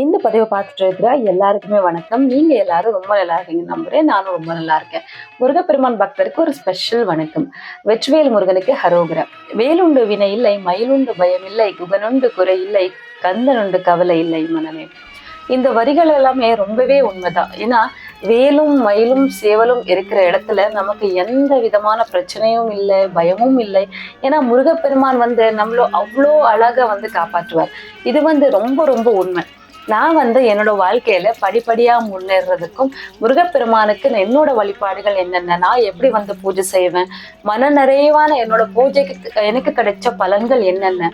இந்த பதிவை பார்த்துட்டு இருக்கிற எல்லாருக்குமே வணக்கம். நீங்க எல்லாரும் ரொம்ப நல்லா இருக்கீங்க நம்புறேன். நானும் ரொம்ப நல்லா இருக்கேன். முருகப்பெருமான் பக்தருக்கு ஒரு ஸ்பெஷல் வணக்கம். வெற்றிவேல் முருகனுக்கு ஹரோகிரம். வேலுண்டு வினை இல்லை மயிலுண்டு பயம் இல்லை குகனுண்டு குறை இல்லை கந்தனுண்டு கவலை இல்லை மனமே. இந்த வரிகள் எல்லாமே ரொம்பவே உண்மைதான். ஏன்னா வேலும் மயிலும் சேவலும் இருக்கிற இடத்துல நமக்கு எந்த விதமான பிரச்சனையும் இல்லை பயமும் இல்லை. ஏன்னா முருகப்பெருமான் வந்து நம்மளோ அவ்வளோ அழகா வந்து காப்பாற்றுவார். இது வந்து ரொம்ப ரொம்ப உண்மை. நான் வந்து என்னோட வாழ்க்கையில படிப்படியா முன்னேறதுக்கும் முருகப்பெருமானுக்கு நான் என்னோட வழிபாடுகள் என்னென்ன நான் எப்படி வந்து பூஜை செய்வேன் மன நிறைவான என்னோட பூஜைக்கு எனக்கு கிடைச்ச பலன்கள் என்னென்ன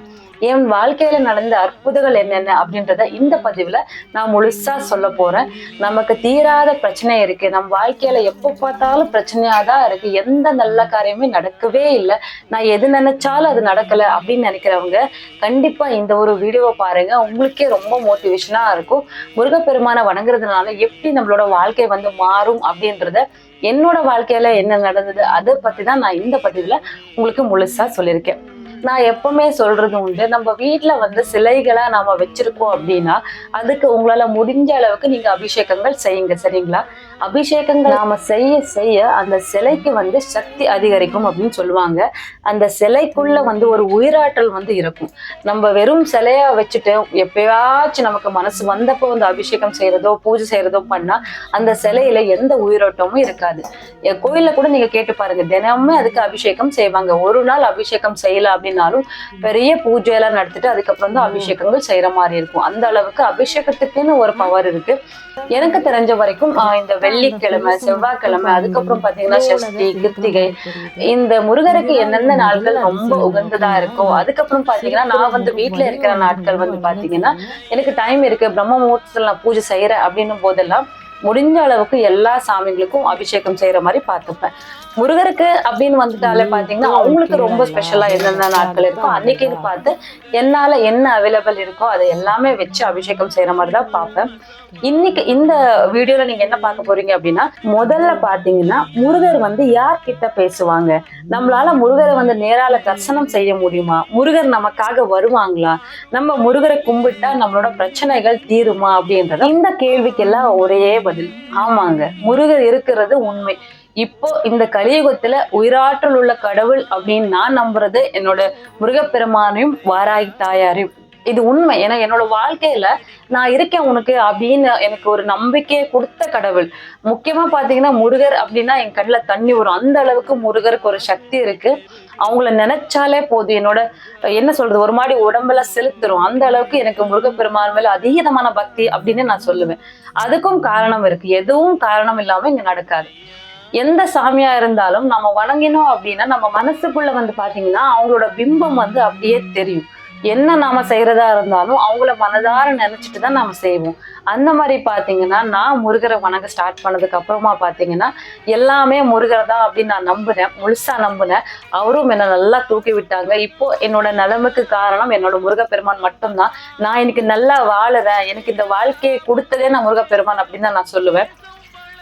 என் வாழ்க்கையில நடந்த அற்புதங்கள் என்னென்ன அப்படின்றத இந்த பதிவுல நான் முழுசா சொல்ல போறேன். நமக்கு தீராத பிரச்சனை இருக்கு. நம் வாழ்க்கையில எப்போ பார்த்தாலும் பிரச்சனையா தான் இருக்கு. எந்த நல்ல காரியமே நடக்கவே இல்லை. நான் எது நினைச்சாலும் அது நடக்கல அப்படின்னு நினைக்கிறவங்க கண்டிப்பா இந்த ஒரு வீடியோவை பாருங்க. உங்களுக்கே ரொம்ப மோட்டிவேஷனா இருக்கும். முருகப்பெருமானை வணங்குறதுனால எப்படி நம்மளோட வாழ்க்கை வந்து மாறும் அப்படின்றத என்னோட வாழ்க்கையில என்ன நடந்தது அதை பத்தி தான் நான் இந்த பதிவுல உங்களுக்கு முழுசா சொல்லியிருக்கேன். நான் எப்பவுமே சொல்றது உண்டு. நம்ம வீட்டுல வந்து சிலைகளை நாம வச்சிருக்கோம் அப்படின்னா அதுக்கு உங்களால முடிஞ்ச அளவுக்கு நீங்க அபிஷேகங்கள் செய்யுங்க. சரிங்களா? அபிஷேகங்கள் நாம செய்ய செய்ய அந்த சிலைக்கு வந்து சக்தி அதிகரிக்கும் அப்படின்னு சொல்லுவாங்க. அந்த சிலைக்குள்ள வந்து ஒரு உயிராற்றல் வந்து இருக்கும். நம்ம வெறும் சிலையா வச்சுட்டு எப்பயாச்சும் நமக்கு மனசு வந்தப்போ வந்து அபிஷேகம் செய்யறதோ பூஜை செய்யறதோ பண்ணா அந்த சிலையில எந்த உயிரோட்டமும் இருக்காது. கோயில கோயில்ல கூட நீங்க கேட்டு பாருங்க தினமுமே அதுக்கு அபிஷேகம் செய்வாங்க. ஒரு நாள் அபிஷேகம் செய்யல அப்படின்னாலும் பெரிய பூஜை எல்லாம் நடத்திட்டு அதுக்கப்புறம் தான் அபிஷேகங்கள் செய்யற மாதிரி இருக்கும். அந்த அளவுக்கு அபிஷேகத்துக்குன்னு ஒரு பவர் இருக்கு. எனக்கு தெரிஞ்ச வரைக்கும் ஆஹ் இந்த வெள்ளிக்கிழமை செவ்வாய்க்கிழமை அதுக்கப்புறம் பாத்தீங்கன்னா சஷ்டி கிருத்திகை. இந்த முருகருக்கு என்னென்ன நாட்கள் ரொம்ப உகந்ததா இருக்கோ அதுக்கப்புறம் பாத்தீங்கன்னா நான் வந்து வீட்ல இருக்கிற நாட்கள் வந்து பாத்தீங்கன்னா எனக்கு டைம் இருக்கு பிரம்ம முகூர்த்தத்துல நான் பூஜை செய்யறேன் அப்படின்னும் போதெல்லாம் முடிஞ்ச அளவுக்கு எல்லா சாமிகளுக்கும் அபிஷேகம் செய்யற மாதிரி பார்த்துப்பேன். முருகருக்கு அப்படின்னு வந்துட்டாலே பாத்தீங்கன்னா அவங்களுக்கு ரொம்ப ஸ்பெஷலா என்னென்ன நாட்கள் இருக்கோ அன்னைக்குன்னு பார்த்து என்னால என்ன அவைலபிள் இருக்கோ அதை எல்லாமே வச்சு அபிஷேகம் செய்யற மாதிரி தான் பார்ப்பேன். இன்னைக்கு இந்த வீடியோல நீங்க என்ன பார்க்க போறீங்க அப்படின்னா முதல்ல பாத்தீங்கன்னா முருகர் வந்து யார் கிட்ட பேசுவாங்க? நம்மளால முருகரை வந்து நேரால தரிசனம் செய்ய முடியுமா? முருகர் நமக்காக வருவாங்களா? நம்ம முருகரை கும்பிட்டா நம்மளோட பிரச்சனைகள் தீருமா அப்படின்றது இந்த கேள்விக்கெல்லாம் ஒரே பதில். ஆமாங்க. முருகர் இருக்கிறது உண்மை. இப்போ இந்த கலியுகத்துல உயிராற்றல் உள்ள கடவுள் அப்படின்னு நான் நம்புறது என்னோட முருகப்பெருமானையும் வாராகி தாயாரையும். இது உண்மை. ஏன்னா என்னோட வாழ்க்கையில நான் இருக்கேன் உனக்கு அப்படின்னு எனக்கு ஒரு நம்பிக்கையை கொடுத்த கடவுள். முக்கியமா பாத்தீங்கன்னா முருகர் அப்படின்னா என் கண்ணுல தண்ணி வரும். அந்த அளவுக்கு முருகருக்கு ஒரு சக்தி இருக்கு. அவங்கள நினைச்சாலே போதும். என்னோட என்ன சொல்றது ஒரு மாதிரி உடம்புல செலுத்துரும். அந்த அளவுக்கு எனக்கு முருகப்பெருமான் மேல அதீதமான பக்தி அப்படின்னு நான் சொல்லுவேன். அதுக்கும் காரணம் இருக்கு. எதுவும் காரணம் இல்லாம இங்க நடக்காது. எந்த சாமியா இருந்தாலும் நம்ம வணங்கினோம் அப்படின்னா நம்ம மனசுக்குள்ள வந்து பாத்தீங்கன்னா அவங்களோட பிம்பம் வந்து அப்படியே தெரியும். என்ன நாம செய்யறதா இருந்தாலும் அவங்கள மனதார நினைச்சிட்டு தான் நாம செய்வோம். அந்த மாதிரி பாத்தீங்கன்னா நான் முருகரை வணங்க ஸ்டார்ட் பண்ணதுக்கு அப்புறமா பாத்தீங்கன்னா எல்லாமே முருகர் தான் அப்படின்னு நான் நம்புனேன் முழுசா நம்புனேன். அவரும் என்னை நல்லா தூக்கி விட்டாங்க. இப்போ என்னோட நிலைமைக்கு காரணம் என்னோட முருகப்பெருமான் மட்டும்தான். நான் இன்னைக்கு நல்லா வாழுறேன். எனக்கு இந்த வாழ்க்கையை கொடுத்ததே நான் முருகப்பெருமான் அப்படின்னு தான் நான் சொல்லுவேன்.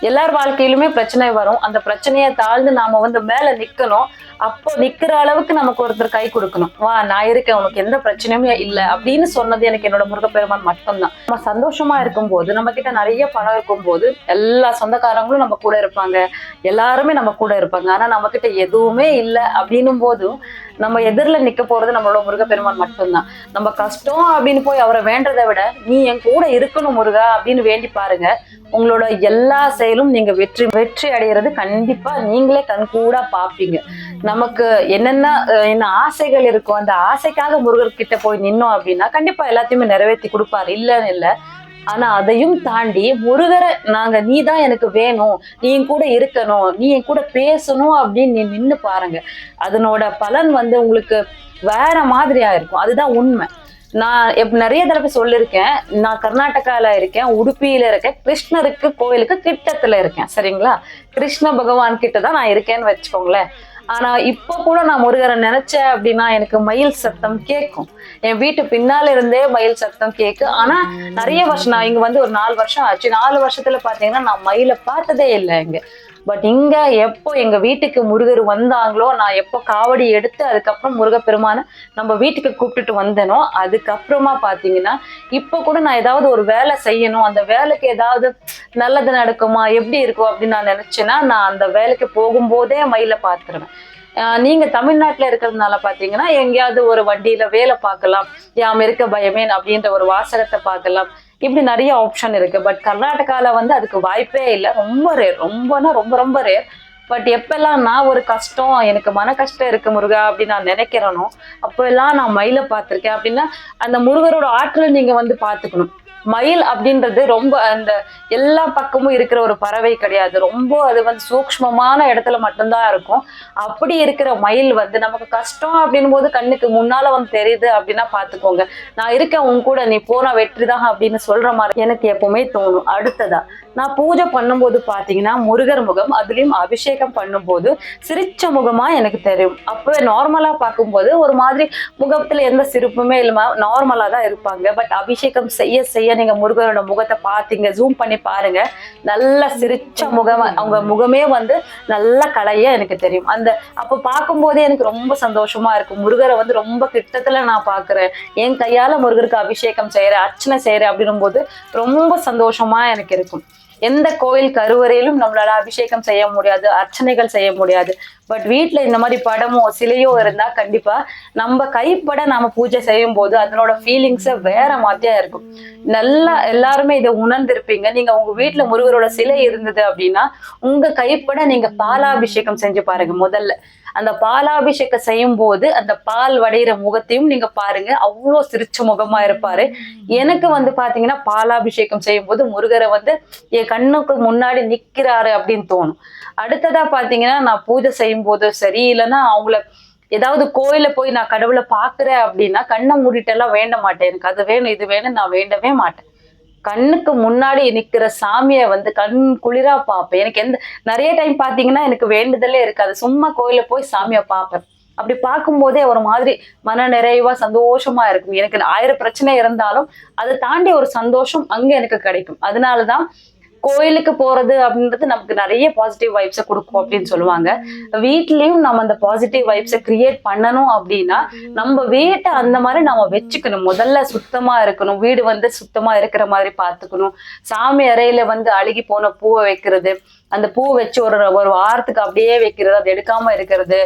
எல்லார் வாழ்க்கையிலுமே பிரச்சனை வரும். அந்த பிரச்சனையை தாழ்ந்து நாம வந்து மேல நிக்கணும். அப்போ நிக்கிற அளவுக்கு நமக்கு ஒருத்தர் கை கொடுக்கணும். வா நான் இருக்கேன். உனக்கு எந்த பிரச்சனையுமே இல்லை. அப்படின்னு சொன்னது எனக்கு என்னோட முருகப்பெருமான் மட்டும்தான். நம்ம சந்தோஷமா இருக்கும்போது நம்ம கிட்ட நிறைய பணம் இருக்கும்போது எல்லா சொந்தக்காரங்களும் நம்ம கூட இருப்பாங்க. எல்லாருமே நம்ம கூட இருப்பாங்க. ஆனா நம்ம கிட்ட எதுவுமே இல்லை அப்படின்னும் போதும் நம்ம எதிரில் நிற்க போறது நம்மளோட முருகப்பெருமான் மட்டும்தான். நம்ம கஷ்டம் அப்படின்னு போய் அவரை வேண்டதை விட நீ என் கூட இருக்கணும் முருகா அப்படின்னு வேண்டி பாருங்க. உங்களோட எல்லா செயலும் நீங்க வெற்றி வெற்றி அடைகிறது கண்டிப்பா நீங்களே கண் கூட பாப்பீங்க நமக்கு என்னென்ன என்ன ஆசைகள் இருக்கும் அந்த ஆசைக்காக முருகர் கிட்ட போய் நின்னோம் அப்படின்னா கண்டிப்பா எல்லாத்தையுமே நிறைவேற்றி கொடுப்பாரு. இல்லைன்னு இல்லை. ஆனா அதையும் தாண்டி முருகரை நாங்க நீ தான் எனக்கு வேணும். நீ என் கூட இருக்கணும். நீ என் கூட பேசணும் அப்படின்னு நீ நின்னு பாருங்க. அதனோட பலன் வந்து உங்களுக்கு வேற மாதிரியா இருக்கும். அதுதான் உண்மை. நான் எப் நிறைய தடவை சொல்லியிருக்கேன் நான் கர்நாடகால இருக்கேன். உடுப்பியில இருக்கேன். கிருஷ்ணருக்கு கோயிலுக்கு கிட்டத்துல இருக்கேன். சரிங்களா? கிருஷ்ண பகவான் கிட்ட தான் நான் இருக்கேன்னு வச்சுக்கோங்களேன். ஆனா இப்போ கூட நான் முருகரை நினைச்சேன் அப்படின்னா எனக்கு மயில் சத்தம் கேட்கும் என் வீட்டு பின்னால இருந்தே மயில் சத்தம் கேட்கும் ஆனா நிறைய வருஷம் நான் இங்க வந்து ஒரு நாலு வருஷம் ஆச்சு. நாலு வருஷத்துல பாத்தீங்கன்னா நான் மயிலை பார்த்ததே இல்லை இங்க. பட் இங்க எப்போ எங்க வீட்டுக்கு முருகர் வந்தாங்களோ நான் எப்போ காவடி எடுத்து அதுக்கப்புறம் முருகப்பெருமான நம்ம வீட்டுக்கு கூப்பிட்டுட்டு வந்தேனோ அதுக்கப்புறமா பாத்தீங்கன்னா இப்போ கூட நான் ஏதாவது ஒரு வேலை செய்யணும் அந்த வேலைக்கு ஏதாவது நல்லது நடக்குமா எப்படி இருக்கும் அப்படின்னு நான் நினைச்சேன்னா நான் அந்த வேலைக்கு போகும்போதே மயில பார்த்துருவேன் ஆஹ் நீங்க தமிழ்நாட்டுல இருக்கிறதுனால பாத்தீங்கன்னா எங்கேயாவது ஒரு வண்டியில வேலை பார்க்கலாம் யாம் இருக்க பயமேன் அப்படின்ற ஒரு வாசகத்தை பார்க்கலாம் இப்படி நிறைய ஆப்ஷன் இருக்கு. பட் கர்நாடகால வந்து அதுக்கு வாய்ப்பே இல்லை. ரொம்ப ரேர் ரொம்பனா ரொம்ப ரொம்ப ரேர் பட் எப்பெல்லாம் நான் ஒரு கஷ்டம் எனக்கு மன கஷ்டம் இருக்கு முருகா அப்படின்னு நான் நினைக்கிறேனோ அப்போ எல்லாம் நான் மயிலை பார்த்திருக்கேன் அப்படின்னா அந்த முருகரோட ஆற்றலை நீங்க வந்து பார்த்துக்கணும். மயில் அப்படின்றது ரொம்ப அந்த எல்லா பக்கமும் இருக்கிற ஒரு பறவை கிடையாது. ரொம்ப அது வந்து சூக்ஷ்மமான இடத்துல மட்டும்தான் இருக்கும். அப்படி இருக்கிற மயில் வந்து நமக்கு கஷ்டம் அப்படின் போது கண்ணுக்கு முன்னால வந்து தெரியுது அப்படின்னா பாத்துக்கோங்க. நான் இருக்கேன் உன் கூட நீ போனா வெற்றிதான் அப்படின்னு சொல்ற மாதிரி எனக்கு எப்பவுமே தோணும். அடுத்ததா நான் பூஜை பண்ணும்போது பார்த்தீங்கன்னா முருகர் முகம் அதுலயும் அபிஷேகம் பண்ணும்போது சிரிச்ச முகமா எனக்கு தெரியும். அப்போ நார்மலா பார்க்கும்போது ஒரு மாதிரி முகத்துல எந்த சிரிப்புமே இல்லாமல் நார்மலா தான் இருப்பாங்க. பட் அபிஷேகம் செய்ய செய்ய நீங்க முருகரோட முகத்தை பார்த்தீங்க ஜூம் பண்ணி பாருங்க. நல்ல சிரிச்ச முகம் அவங்க முகமே வந்து நல்ல கலையா எனக்கு தெரியும். அந்த அப்போ பார்க்கும்போதே எனக்கு ரொம்ப சந்தோஷமா இருக்கும். முருகரை வந்து ரொம்ப கிட்டத்துல நான் பார்க்குறேன் என் கையால முருகருக்கு அபிஷேகம் செய்யறேன் அர்ச்சனை செய்யறேன் அப்படின்னும் போது ரொம்ப சந்தோஷமா எனக்கு இருக்கும். எந்த கோயில் கருவறையிலும் நம்மளால அபிஷேகம் செய்ய முடியாது அர்ச்சனைகள் செய்ய முடியாது. பட் வீட்டுல இந்த மாதிரி படமோ சிலையோ இருந்தா கண்டிப்பா நம்ம கைப்பட நாம பூஜை செய்யும் போது அதனோட ஃபீலிங்ஸ வேற மாதிரியா இருக்கும். நல்லா எல்லாருமே இதை உணர்ந்திருப்பீங்க. நீங்க உங்க வீட்டுல முருகரோட சிலை இருந்தது அப்படின்னா உங்க கைப்பட நீங்க பாலாபிஷேகம் செஞ்சு பாருங்க முதல்ல. அந்த பாலாபிஷேகம் செய்யும் போது அந்த பால் வடையிற முகத்தையும் நீங்க பாருங்க. அவ்வளோ சிரிச்ச முகமா இருப்பாரு. எனக்கு வந்து பாத்தீங்கன்னா பாலாபிஷேகம் செய்யும் போது முருகரை வந்து என் கண்ணுக்கு முன்னாடி நிக்கிறாரு அப்படின்னு தோணும். அடுத்ததா பாத்தீங்கன்னா நான் பூஜை செய்யும் போது சரி இல்லைன்னா அவங்கள ஏதாவது கோயில போய் நான் கடவுளை பாக்குறேன் அப்படின்னா கண்ணை மூடிட்டு எல்லாம் வேண்ட மாட்டேன். எனக்கு அது வேணும் இது வேணும் நான் வேண்டவே மாட்டேன். கண்ணுக்கு முன்னாடி நிக்கிற சாமியை வந்து கண் குளிரா பார்ப்பேன். எனக்கு எந்த நிறைய டைம் பாத்தீங்கன்னா எனக்கு வேண்டுதலே இருக்காது. சும்மா கோயில போய் சாமியை பார்ப்பேன். அப்படி பார்க்கும்போதே ஒரு மாதிரி மன நிறைவா சந்தோஷமா இருக்கும். எனக்கு ஆயிரம் பிரச்சனை இருந்தாலும் அதை தாண்டி ஒரு சந்தோஷம் அங்க எனக்கு கிடைக்கும். அதனாலதான் கோயிலுக்கு போறது அப்படின்றது நமக்கு நிறைய பாசிட்டிவ் வைப்ஸை கொடுக்கும் அப்படின்னு சொல்லுவாங்க. வீட்லயும் நம்ம அந்த பாசிட்டிவ் வைப்ஸை கிரியேட் பண்ணணும் அப்படின்னா நம்ம வீட்டை அந்த மாதிரி நம்ம வச்சுக்கணும். முதல்ல சுத்தமா இருக்கணும். வீடு வந்து சுத்தமா இருக்கிற மாதிரி பார்த்துக்கணும். சாமி அறையில வந்து அழுகி போன பூவை வைக்கிறது அந்த பூ வச்சு ஒரு ஒரு வாரத்துக்கு அப்படியே வைக்கிறது அது எடுக்காம இருக்கிறது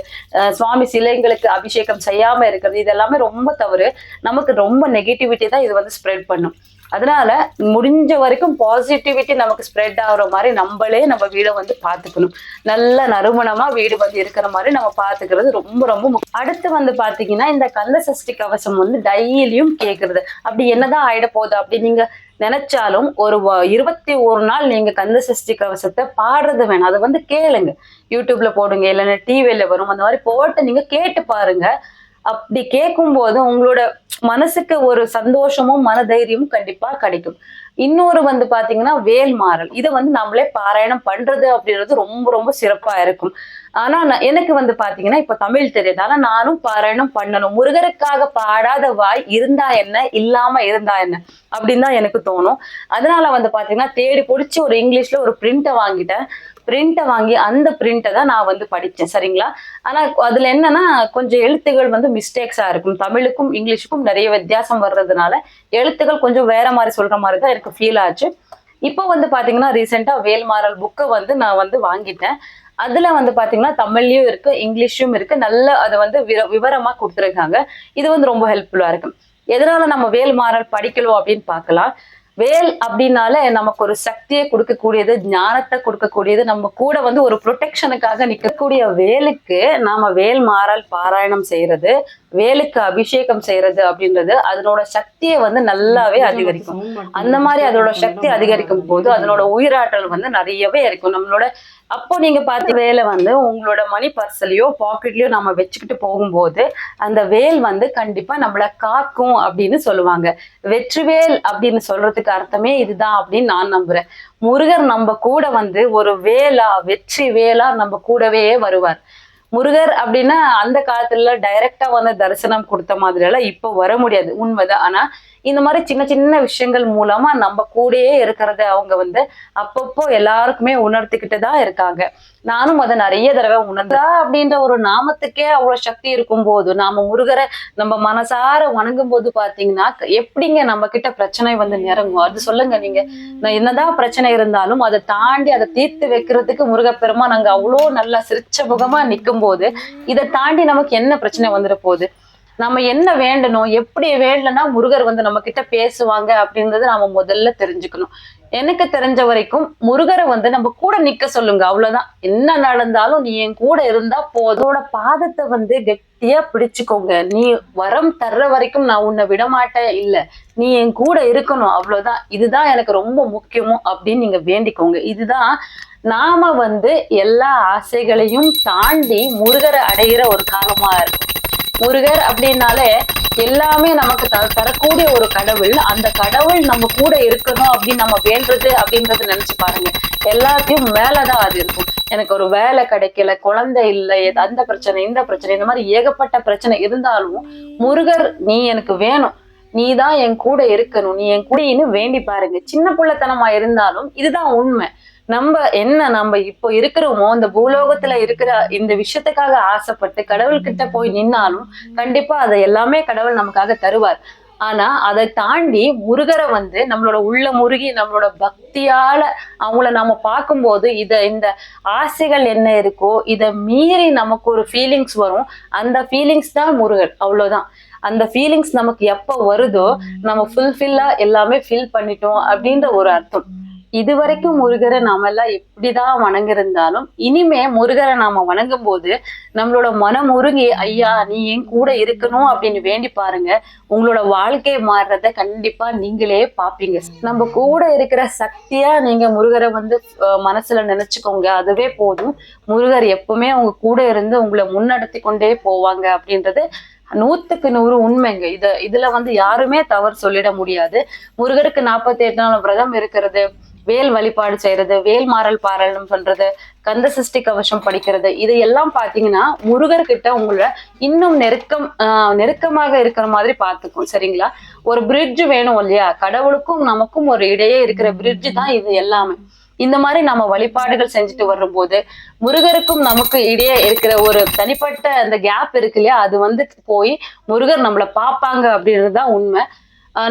சுவாமி சிலைங்களுக்கு அபிஷேகம் செய்யாம இருக்கிறது இது எல்லாமே ரொம்ப தவறு. நமக்கு ரொம்ப நெகட்டிவிட்டி தான் இது வந்து ஸ்ப்ரெட் பண்ணும். அதனால முடிஞ்ச வரைக்கும் பாசிட்டிவிட்டி நமக்கு ஸ்ப்ரெட் ஆகுற மாதிரி நம்மளே நம்ம வீடை வந்து பார்த்துக்கணும். நல்ல நறுமணமா வீடு வந்து இருக்கிற மாதிரி நம்ம பார்த்துக்கிறது ரொம்ப ரொம்ப முக்கியம். அடுத்து வந்து பார்த்தீங்கன்னா இந்த கந்த சஷ்டி கவசம் வந்து டெய்லியும் கேட்கறது அப்படி என்னதான் ஆயிட போகுது அப்படி நீங்க நினைச்சாலும் ஒரு இருபத்தி ஒரு நாள் நீங்க கந்த சஷ்டி கவசத்தை பாடுறது வேணும். அதை வந்து கேளுங்க. யூடியூப்ல போடுங்க இல்லைன்னா டிவியில வரும். அந்த மாதிரி போட்டு நீங்க கேட்டு பாருங்க. அப்படி கேட்கும் போது உங்களோட மனசுக்கு ஒரு சந்தோஷமும் மனதைரியமும் கண்டிப்பா கிடைக்கும். இன்னொரு வந்து பாத்தீங்கன்னா வேல் மாறல். இதை வந்து நம்மளே பாராயணம் பண்றது அப்படின்றது ரொம்ப ரொம்ப சிறப்பா இருக்கும். ஆனா எனக்கு வந்து பாத்தீங்கன்னா இப்ப தமிழ் தெரியுது ஆனா நானும் பாராயணம் பண்ணணும். முருகருக்காக பாடாத வாய் இருந்தா என்ன இல்லாம இருந்தா என்ன அப்படின்னு தான் எனக்கு தோணும். அதனால வந்து பாத்தீங்கன்னா தேடி பிடிச்சி ஒரு இங்கிலீஷ்ல ஒரு பிரிண்டை வாங்கிட்டேன். பிரிண்ட்டை வாங்கி அந்த பிரிண்ட்டை தான் நான் வந்து படித்தேன் சரிங்களா? ஆனா அதுல என்னன்னா கொஞ்சம் எழுத்துகள் வந்து மிஸ்டேக்ஸா இருக்கும். தமிழுக்கும் இங்கிலீஷுக்கும் நிறைய வித்தியாசம் வர்றதுனால எழுத்துக்கள் கொஞ்சம் வேற மாதிரி சொல்ற மாதிரி தான் எனக்கு ஃபீல் ஆச்சு. இப்போ வந்து பாத்தீங்கன்னா ரீசெண்டாக வேல்மாறல் புக்கை வந்து நான் வந்து வாங்கிட்டேன். அதுல வந்து பாத்தீங்கன்னா தமிழ்லயும் இருக்கு இங்கிலீஷும் இருக்கு. நல்ல அதை வந்து விவரமா கொடுத்துருக்காங்க. இது வந்து ரொம்ப ஹெல்ப்ஃபுல்லா இருக்கு. எதனால நம்ம வேல்மாறல் படிக்கணும் அப்படின்னு பார்க்கலாம். வேல் அப்படின்னாலே நமக்கு ஒரு சக்தியை கொடுக்கக்கூடியது ஞானத்தை கொடுக்கக்கூடியது. நம்ம கூட வந்து ஒரு ப்ரொடெக்ஷனுக்காக நிற்கக்கூடிய வேலுக்கு நாம வேல் மாறல் பாராயணம் செய்யறது. வேலுக்கு அபிஷேகம் செய்யறது அப்படின்றது அதனோட சக்தியை வந்து நல்லாவே அதிகரிக்கும். அந்த மாதிரி அதோட சக்தி அதிகரிக்கும் போது அதனோட உயிராற்றல் வந்து நிறையவே இருக்கும். நம்மளோட அப்போ நீங்க பார்த்த வேலை வந்து உங்களோட மணி பர்சலையோ பாக்கெட்லயோ நம்ம வச்சுக்கிட்டு போகும்போது அந்த வேல் வந்து கண்டிப்பா நம்மள காக்கும் அப்படின்னு சொல்லுவாங்க. வெற்றிவேல் அப்படின்னு சொல்றதுக்கு அர்த்தமே இதுதான் அப்படின்னு நான் நம்புறேன். முருகர் நம்ம கூட வந்து ஒரு வேலா வெற்றி வேலா நம்ம கூடவே வருவார். முருகர் அப்படின்னா அந்த காலத்துல டைரக்டா வந்து தரிசனம் கொடுத்த மாதிரி எல்லாம் இப்போ வர முடியாது. உண்மைதான். ஆனா இந்த மாதிரி சின்ன சின்ன விஷயங்கள் மூலமா நம்ம கூடயே இருக்கிறத அவங்க வந்து அப்பப்போ எல்லாருக்குமே உணர்த்திக்கிட்டு தான் இருக்காங்க. நானும் அதை நிறைய தடவை உணர்ந்தா அப்படின்ற ஒரு நாமத்துக்கே அவ்வளவு சக்தி இருக்கும் போது நாம முருகரை நம்ம மனசார வணங்கும் போது பாத்தீங்கன்னா எப்படிங்க நம்ம கிட்ட பிரச்சனை வந்து நிறங்கும் அது சொல்லுங்க நீங்க. நான் என்னதான் பிரச்சனை இருந்தாலும் அதை தாண்டி அதை தீர்த்து வைக்கிறதுக்கு முருகப்பெருமா நாங்க அவ்வளோ நல்லா சிரிச்ச முகமா நிற்கும் போது இதை தாண்டி நமக்கு என்ன பிரச்சனை வந்துட போகுது? நம்ம என்ன வேண்டணும்? எப்படி வேண்டலன்னா முருகர் வந்து நம்ம கிட்ட பேசுவாங்க அப்படின்றத நாம முதல்ல தெரிஞ்சுக்கணும். எனக்கு தெரிஞ்ச வரைக்கும் முருகரை வந்து நம்ம கூட நிக்க சொல்லுங்க அவ்வளவுதான். என்ன நடந்தாலும் நீ என் கூட இருந்தா போதோட பாதத்தை வந்து கெட்டியா பிடிச்சுக்கோங்க. நீ வரம் தர்ற வரைக்கும் நான் உன்னை விடமாட்டேன் இல்ல நீ என் கூட இருக்கணும். அவ்வளவுதான். இதுதான் எனக்கு ரொம்ப முக்கியமோ அப்படின்னு நீங்க வேண்டிக்கோங்க. இதுதான் நாம வந்து எல்லா ஆசைகளையும் தாண்டி முருகரை அடையிற ஒரு காலமா இருக்கும். முருகர் அப்படின்னாலே எல்லாமே நமக்கு த தரக்கூடிய ஒரு கடவுள். அந்த கடவுள் நம்ம கூட இருக்கணும் அப்படின்னு நம்ம வேண்டுறது அப்படின்றத நினைச்சு பாருங்க. எல்லாத்தையும் மேலதான் அது இருக்கும். எனக்கு ஒரு வேலை கிடைக்கல குழந்தை இல்லை அந்த பிரச்சனை இந்த பிரச்சனை இந்த மாதிரி ஏகப்பட்ட பிரச்சனை இருந்தாலும் முருகர் நீ எனக்கு வேணும். நீ தான் என் கூட இருக்கணும். நீ என் கூடன்னு வேண்டி பாருங்க. சின்ன பிள்ளைத்தனமா இருந்தாலும் இதுதான் உண்மை. நம்ம என்ன நம்ம இப்போ இருக்கிறோமோ இந்த பூலோகத்துல இருக்கிற இந்த விஷயத்துக்காக ஆசைப்பட்டு கடவுள்கிட்ட போய் நின்னாலும் கண்டிப்பா அதை எல்லாமே கடவுள் நமக்காக தருவார். ஆனா அதை தாண்டி முருகரை வந்து நம்மளோட உள்ள முருகி நம்மளோட பக்தியால அவங்கள நாம பார்க்கும்போது இத இந்த ஆசைகள் என்ன இருக்கோ இதை மீறி நமக்கு ஒரு ஃபீலிங்ஸ் வரும். அந்த ஃபீலிங்ஸ் தான் முருகர். அவ்வளவுதான். அந்த ஃபீலிங்ஸ் நமக்கு எப்போ வருதோ நம்ம ஃபுல்ஃபில்லா எல்லாமே ஃபில் பண்ணிட்டோம் அப்படின்ற ஒரு அர்த்தம். இதுவரைக்கும் முருகரை நாம எல்லாம் எப்படிதான் வணங்கிருந்தாலும் இனிமே முருகரை நாம வணங்கும் போது நம்மளோட மனம் உருகி ஐயா நீ என் கூட இருக்கணும் அப்படின்னு வேண்டி பாருங்க. உங்களோட வாழ்க்கை மாறுறத கண்டிப்பா நீங்களே பாப்பீங்க. நம்ம கூட இருக்கிற சக்தியா நீங்க முருகரை வந்து மனசுல நினைச்சுக்கோங்க. அதுவே போதும். முருகர் எப்பவுமே உங்க கூட இருந்து உங்களை முன்னெடுத்தி கொண்டே போவாங்க அப்படின்றது நூத்துக்கு நூறு உண்மைங்க. இத இதுல வந்து யாருமே தவறு சொல்லிட முடியாது. முருகருக்கு நாற்பத்தி எட்டு நாள் விரதம் இருக்கிறது. வேல் வழிபாடு செய்யறது வேல் மாறல் பாராயணம் பண்றது கந்த சஷ்டி கவசம் படிக்கிறது இது எல்லாம் பாத்தீங்கன்னா முருகர்கிட்ட உங்களை இன்னும் நெருக்கம் ஆஹ் நெருக்கமாக இருக்கிற மாதிரி பார்த்துக்கும் சரிங்களா? ஒரு பிரிட்ஜ் வேணும் இல்லையா? கடவுளுக்கும் நமக்கும் ஒரு இடையே இருக்கிற பிரிட்ஜ் தான் இது எல்லாமே. இந்த மாதிரி நம்ம வழிபாடுகள் செஞ்சுட்டு வரும்போது முருகருக்கும் நமக்கு இடையே இருக்கிற ஒரு தனிப்பட்ட அந்த கேப் இருக்கு இல்லையா? அது வந்து போய் முருகர் நம்மளை பார்ப்பாங்க அப்படின்றது தான் உண்மை.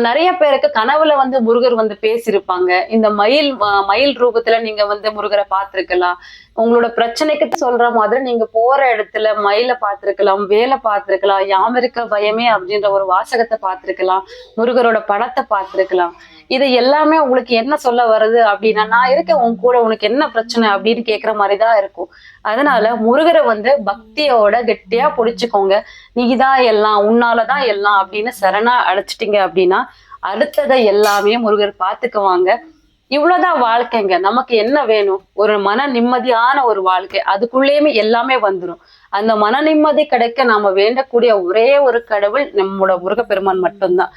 நிறைய பேருக்கு கனவுல வந்து முருகர் வந்து பேசியிருப்பாங்க. இந்த மயில் மயில் ரூபத்துல நீங்க வந்து முருகரை பார்த்திருக்கலாம். உங்களோட பிரச்சனைக்கு சொல்ற மாதிரி நீங்க போற இடத்துல மயிலை பார்த்திருக்கலாம் வேலை பார்த்திருக்கலாம் யாம் இருக்க பயமே அப்படின்ற ஒரு வாசகத்தை பார்த்திருக்கலாம் முருகரோட படத்தை பார்த்திருக்கலாம். இது எல்லாமே உங்களுக்கு என்ன சொல்ல வருது அப்படின்னா நான் இருக்கேன் உன் கூட உனக்கு என்ன பிரச்சனை அப்படின்னு கேக்குற மாதிரி தான் இருக்கும். அதனால முருகரை வந்து பக்தியோட கெட்டியா பிடிச்சுக்கோங்க. நீதான் எல்லாம் உன்னாலதான் எல்லாம் அப்படின்னு சரணா அழைச்சிட்டீங்க அப்படின்னா அடுத்ததை எல்லாமே முருகர் பார்த்துக்குவாங்க. இவ்வளவுதான் வாழ்க்கைங்க. நமக்கு என்ன வேணும்? ஒரு மன நிம்மதியான ஒரு வாழ்க்கை. அதுக்குள்ளேயுமே எல்லாமே வந்துரும். அந்த மன நிம்மதி கிடைக்க நாம வேண்டக்கூடிய ஒரே ஒரு கடவுள் நம்மளோட முருகப்பெருமான் மட்டும்தான்.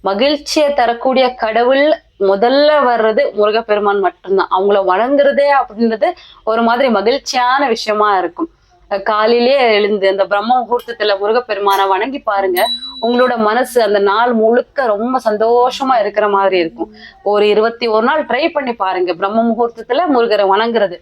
மகிழ்ச்சியை தரக்கூடிய கடவுள் முதல்ல வர்றது முருகப்பெருமான் மட்டும்தான். அவங்கள வணங்குறதே அப்படின்றது ஒரு மாதிரி மகிழ்ச்சியான விஷயமா இருக்கும். காலையிலேயே காலையிலே எழுந்து அந்த பிரம்ம முகூர்த்தத்துல முருகப்பெருமானை வணங்கி பாருங்க. உங்களோட மனசு அந்த நாள் முழுக்க ரொம்ப சந்தோஷமா இருக்கிற மாதிரி இருக்கும். ஒரு இருபத்தி ஒரு நாள் ட்ரை பண்ணி பாருங்க. பிரம்ம முகூர்த்தத்துல முருகரை வணங்குறது.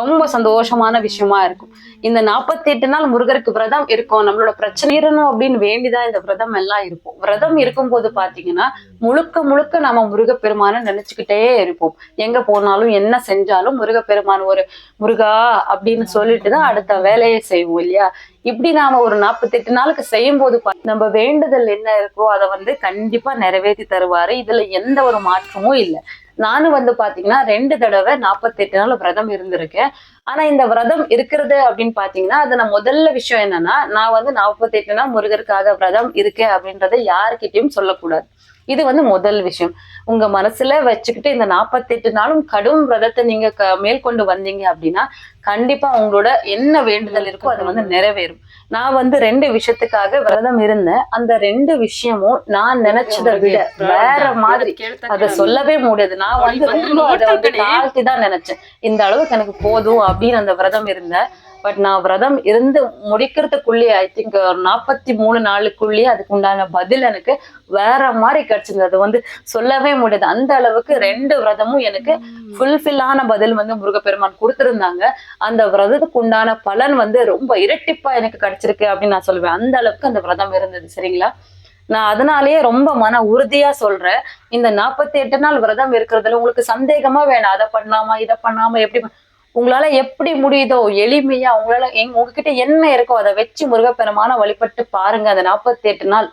ரொம்ப சந்தோஷமான விஷயமா இருக்கும். இந்த நாற்பத்தி எட்டு நாள் முருகருக்கு விரதம் இருக்கும் நம்மளோட பிரச்சனை தீரணும் அப்படின்னு வேண்டிதான் இந்த விரதம் எல்லாம் இருக்கும். விரதம் இருக்கும்போது பாத்தீங்கன்னா முழுக்க முழுக்க நம்ம முருகப்பெருமானை நினைச்சுக்கிட்டே இருப்போம். எங்க போனாலும் என்ன செஞ்சாலும் முருகப்பெருமான் ஒரு முருகா அப்படின்னு சொல்லிட்டு தான் அடுத்த வேலையை செய்வோம் இல்லையா? இப்படி நாம ஒரு நாற்பத்தெட்டு நாளுக்கு செய்யும் போது நம்ம வேண்டுதல் என்ன இருக்கோ அதை வந்து கண்டிப்பா நிறைவேற்றி தருவாரு. இதுல எந்த ஒரு மாற்றமும் இல்லை. நானும் வந்து பாத்தீங்கன்னா ரெண்டு தடவை நாற்பத்தெட்டு நாள் விரதம் இருந்திருக்கேன். ஆனா இந்த விரதம் இருக்கிறது அப்படின்னு பாத்தீங்கன்னா அது நான் முதல்ல விஷயம் என்னன்னா நான் வந்து நாற்பத்தெட்டு நாள் முருகருக்காக விரதம் இருக்கேன் அப்படின்றத யாருக்கிட்டையும் சொல்லக்கூடாது. இது வந்து முதல் விஷயம். உங்க மனசுல வச்சுக்கிட்டு இந்த நாற்பத்தெட்டு நாளும் கடும் விரதத்தை நீங்க மேற்கொண்டு வந்தீங்க அப்படின்னா கண்டிப்பா உங்களோட என்ன வேண்டுதல் இருக்கோ அது வந்து நிறைவேறும். நான் வந்து ரெண்டு விஷயத்துக்காக விரதம் இருந்தேன். அந்த ரெண்டு விஷயமும் நான் நினைச்சதை விட வேற மாதிரி. அத சொல்லவே முடியாது. நான் வந்து ரொம்ப அதை வந்து தாழ்த்தி தான் நினைச்சேன். இந்த அளவுக்கு எனக்கு போதும் அப்படின்னு அந்த விரதம் இருந்தேன். பட் நான் விரதம் இருந்து முடிக்கிறதுக்குள்ளேயே ஐ திங்க் ஒரு நாற்பத்தி மூணு நாளுக்குள்ளேயே அதுக்கு உண்டான பதில் எனக்கு வேற மாதிரி கிடைச்சிருந்தது. வந்து சொல்லவே முடியாது. அந்த அளவுக்கு ரெண்டு விரதமும் எனக்கு ஃபுல்ஃபில்லான பதில் வந்து முருகப்பெருமான் கொடுத்திருந்தாங்க. அந்த விரதத்துக்கு உண்டான பலன் வந்து ரொம்ப இரட்டிப்பா எனக்கு கிடைச்சிருக்கு அப்படின்னு நான் சொல்லுவேன். அந்த அளவுக்கு அந்த விரதம் இருந்தது சரிங்களா? நான் அதனாலேயே ரொம்ப மன உறுதியா சொல்றேன். இந்த நாற்பத்தி எட்டு நாள் விரதம் இருக்கிறதுல உங்களுக்கு சந்தேகமா வேணாம். அதை பண்ணலாமா இதை பண்ணாம எப்படி உங்களால எப்படி முடியுதோ எளிமையா உங்களால எங்க உங்ககிட்ட என்ன இருக்கோ அதை வச்சு முருகப்பெருமான வழிபட்டு பாருங்க. அந்த நாற்பத்தி எட்டு நாள்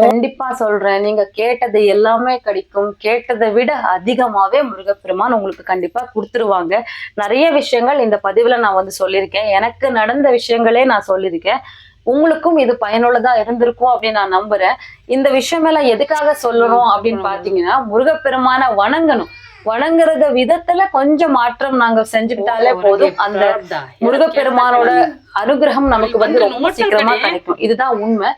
கண்டிப்பா சொல்றேன். நீங்க கேட்டது எல்லாமே கிடைக்கும். கேட்டதை விட அதிகமாவே முருகப்பெருமான் உங்களுக்கு கண்டிப்பா கொடுத்துருவாங்க. நிறைய விஷயங்கள் இந்த பதிவுல நான் வந்து சொல்லியிருக்கேன். எனக்கு நடந்த விஷயங்களே நான் சொல்லியிருக்கேன். உங்களுக்கும் இது பயனுள்ளதா இருந்திருக்கும் அப்படின்னு நான் நம்புறேன். இந்த விஷயம் எல்லாம் எதுக்காக சொல்லணும் அப்படின்னு பாத்தீங்கன்னா முருகப்பெருமான வணங்கணும். வணங்குறத விதத்துல கொஞ்சம் மாற்றம் நாங்க செஞ்சுக்கிட்டாலே போதும். அந்த முருகப்பெருமானோட அனுகிரகம் நமக்கு வந்து ரொம்ப சீக்கிரமா கிடைக்கும். இதுதான் உண்மை.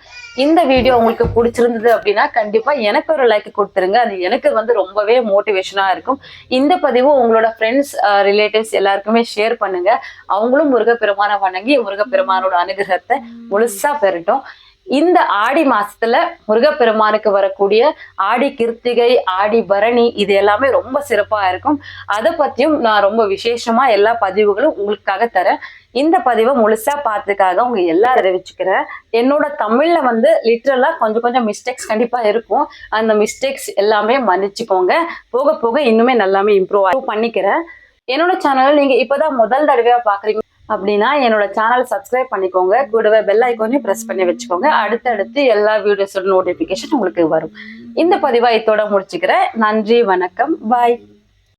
இந்த வீடியோ உங்களுக்கு பிடிச்சிருந்தது அப்படின்னா கண்டிப்பா எனக்கு ஒரு லைக் கொடுத்துருங்க. அது எனக்கு வந்து ரொம்பவே மோட்டிவேஷனா இருக்கும். இந்த பதிவு உங்களோட ஃப்ரெண்ட்ஸ் ரிலேட்டிவ்ஸ் எல்லாருக்குமே ஷேர் பண்ணுங்க. அவங்களும் முருகப்பெருமான வணங்கி முருகப்பெருமானோட அனுகிரகத்தை முழுசா பெறட்டும். இந்த ஆடி மாசத்துல முருகப்பெருமானுக்கு வரக்கூடிய ஆடி கிருத்திகை ஆடி பரணி இது எல்லாமே ரொம்ப சிறப்பா இருக்கும். அதை பத்தியும் நான் ரொம்ப விசேஷமா எல்லா பதிவுகளும் உங்களுக்காக தரேன். இந்த பதிவை முழுசா பார்த்ததுக்காக உங்க எல்லாரும் தெரிவிச்சுக்கிறேன். என்னோட தமிழ்ல வந்து லிட்ரலா கொஞ்சம் கொஞ்சம் மிஸ்டேக்ஸ் கண்டிப்பா இருக்கும். அந்த மிஸ்டேக்ஸ் எல்லாமே மன்னிச்சுக்கோங்க. போக போக இன்னுமே நல்லாமே இம்ப்ரூவ் பண்ணிக்கிறேன். என்னோட சேனல் நீங்க இப்பதான் முதல் தடவையா பாக்குறீங்க. அப்படின்னா என்னோட சேனல் சப்ஸ்கிரைப் பண்ணிக்கோங்க. கூடவே பெல் ஐக்கோனையும் ப்ரெஸ் பண்ணி வச்சுக்கோங்க. அடுத்தடுத்து எல்லா வீடியோஸோட நோட்டிஃபிகேஷன் உங்களுக்கு வரும். இந்த பதிவாயத்தோட இதோட முடிச்சுக்கிறேன். நன்றி வணக்கம். பாய்